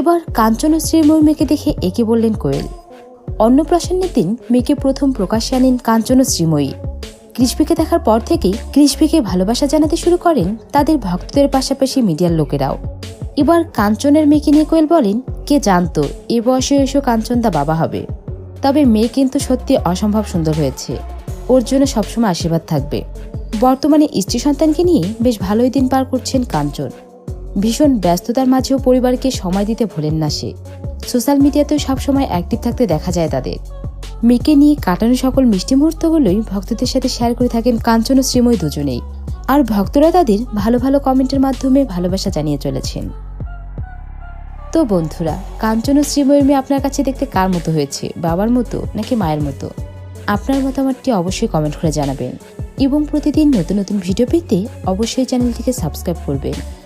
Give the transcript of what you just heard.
এবার কাঞ্চন ও শ্রীময়ূর মেয়েকে দেখে একে বললেন কোয়েল। অন্নপ্রাশনের দিন মেয়েকে প্রথম প্রকাশ্যে আনেন কাঞ্চন ও শ্রীময়ী। কৃষ্ণিকে দেখার পর থেকেই কৃষ্ণিকে ভালোবাসা জানাতে শুরু করেন তাদের ভক্তদের পাশাপাশি মিডিয়ার লোকেরাও। এবার কাঞ্চনের মেয়েকে নিয়ে কোয়েল বলেন, কে জানতো, এ বয়সে এসেও কাঞ্চন দা বাবা হবে। তবে মেয়ে কিন্তু সত্যি অসম্ভব সুন্দর হয়েছে। ওর জন্য সবসময় আশীর্বাদ থাকবে। বর্তমানে স্ত্রী সন্তানকে নিয়ে বেশ ভালোই দিন পার করছেন কাঞ্চন। ভীষণ ব্যস্ততার মাঝেও পরিবারকে সময় দিতে ভোলেন না সে। সোশ্যাল মিডিয়াতেও সবসময় অ্যাক্টিভ থাকতে দেখা যায় তাদের। মেয়েকে নিয়ে কাটানো সকল মিষ্টি মুহূর্তগুলোই ভক্তদের সাথে শেয়ার করে থাকেন কাঞ্চন শ্রীময় দুজনেই। আর ভক্তরা তাদের ভালো ভালো কমেন্টের মাধ্যমে ভালোবাসা জানিয়ে চলেছেন। তো বন্ধুরা, কাঞ্চন শ্রীময়ের মেয়ে আপনার কাছে দেখতে কার মতো হয়েছে? বাবার মতো নাকি মায়ের মতো? আপনার মতামতটি অবশ্যই কমেন্ট করে জানাবেন। এবং প্রতিদিন নতুন নতুন ভিডিও পেতে অবশ্যই চ্যানেলটিকে সাবস্ক্রাইব করবেন।